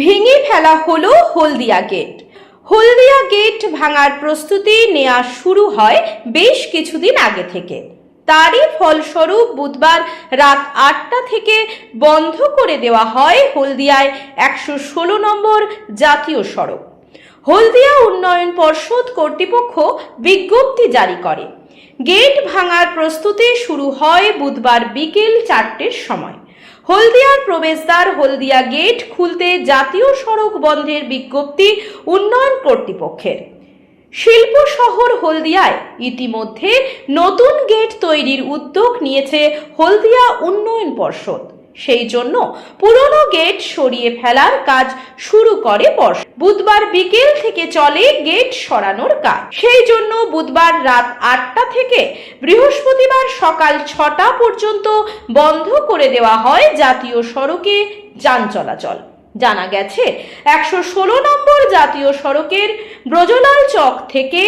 ভেঙে ফেলা হলো হলদিয়া গেট। হলদিয়া গেট ভাঙার প্রস্তুতি নেওয়া শুরু হয় বেশ কিছুদিন আগে থেকে। তারই ফলস্বরূপ বুধবার রাত আটটা থেকে বন্ধ করে দেওয়া হয় হলদিয়ায় একশো ষোলো নম্বর জাতীয় সড়ক। হলদিয়া উন্নয়ন পর্ষদ কর্তৃপক্ষ বিজ্ঞপ্তি জারি করে। গেট ভাঙার প্রস্তুতি শুরু হয় বুধবার বিকেল চারটের সময়। হলদিয়ার প্রবেশদ্বার হলদিয়া গেট খুলতে জাতীয় সড়ক বন্ধের বিজ্ঞপ্তি উন্নয়ন কর্তৃপক্ষের। শিল্প শহর হলদিয়ায় ইতিমধ্যে নতুন গেট তৈরির উদ্যোগ নিয়েছে হলদিয়া উন্নয়ন পর্ষদ। সেই জন্য পুরনো গেট সরিয়ে ফেলার কাজ শুরু করে পর্ষদ বুধবার বিকেল থেকে চলে গেট সরানোর কাজ। সেই জন্য বুধবার রাত আটটা থেকে বৃহস্পতিবার সকাল ছটা পর্যন্ত বন্ধ করে দেওয়া হয় জাতীয় সড়কে যান চলাচল। জানা গেছে, একশো ষোলো নম্বর জাতীয় সড়কের ব্রজলাল চক থেকে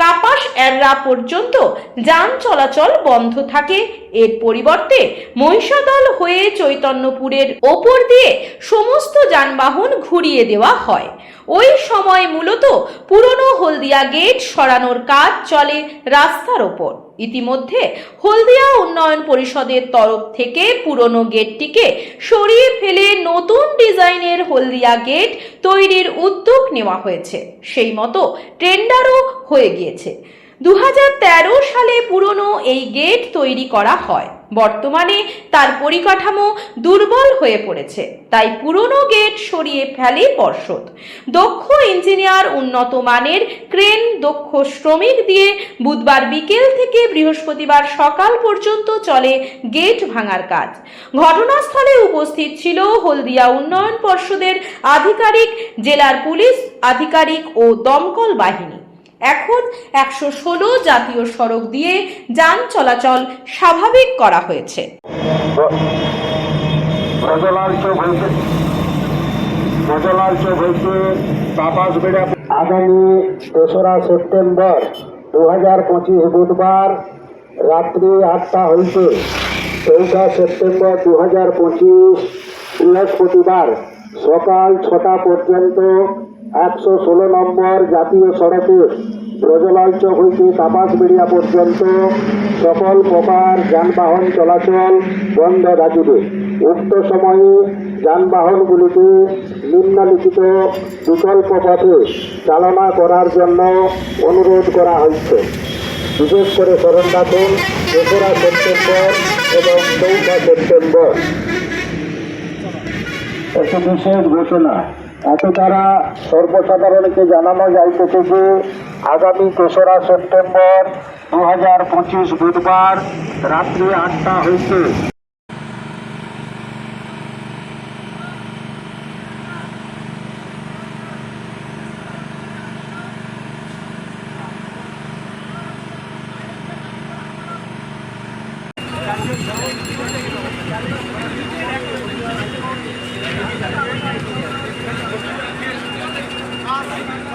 কাপাস এররা পর্যন্ত যান চলাচল বন্ধ থাকে। এর পরিবর্তে মহিষাদল হয়ে চৈতন্যপুরের ওপর দিয়ে সমস্ত যানবাহন ঘুরিয়ে দেওয়া হয়। ওই সময় মূলত পুরনো হলদিয়া গেট সরানোর কাজ চলে রাস্তার ওপর। ইতিমধ্যে হলদিয়া উন্নয়ন পরিষদের তরফ থেকে পুরনো গেটটিকে সরিয়ে ফেলে নতুন ডিজাইনের হলদিয়া গেট তৈরির উদ্যোগ নেওয়া হয়েছে। সেই মতো টেন্ডারও হয়ে গিয়েছে। দু হাজার তেরো সালে পুরনো এই গেট তৈরি করা হয়। বর্তমানে তার পরিকাঠামো দুর্বল হয়ে পড়েছে। তাই পুরনো গেট সরিয়ে ফেলে পর্ষদ। দক্ষ ইঞ্জিনিয়ার উন্নত মানের ক্রেন, দক্ষ শ্রমিক দিয়ে বুধবার বিকেল থেকে বৃহস্পতিবার সকাল পর্যন্ত চলে গেট ভাঙার কাজ। ঘটনাস্থলে উপস্থিত ছিল হলদিয়া উন্নয়ন পর্ষদের আধিকারিক, জেলার পুলিশ আধিকারিক ও দমকল বাহিনী। এখন একশো ষোলো জাতীয় সড়ক দিয়ে যান চলাচল স্বাভাবিক করা হয়েছে। আগামী তেসরা সেপ্টেম্বর দু হাজার পঁচিশ বুধবার রাত্রি আটটা হইতে চৌঠা সেপ্টেম্বর দু হাজার পঁচিশ বৃহস্পতিবার সকাল ছটা পর্যন্ত একশো ষোলো নম্বর জাতীয় সড়কে ব্রজলাল চক হইতে তাপাসবেড়িয়া পর্যন্ত সকল প্রকার যানবাহন চলাচল বন্ধ থাকিবে। উক্ত সময়ে যানবাহনগুলিকে নিম্নলিখিত বিকল্প পথে চালনা করার জন্য অনুরোধ করা হয়েছে বিশেষ করে স্মরণ রাখুন তেসরা সেপ্টেম্বর এবং চৌঠা সেপ্টেম্বর। একটি বিশেষ ঘোষণা। এত দ্বারা সর্বসাধারণকে জানানো যাইতেছে যে আগামী তেসরা সেপ্টেম্বর দু হাজার পঁচিশ বুধবার রাত্রি আটটা হইতে।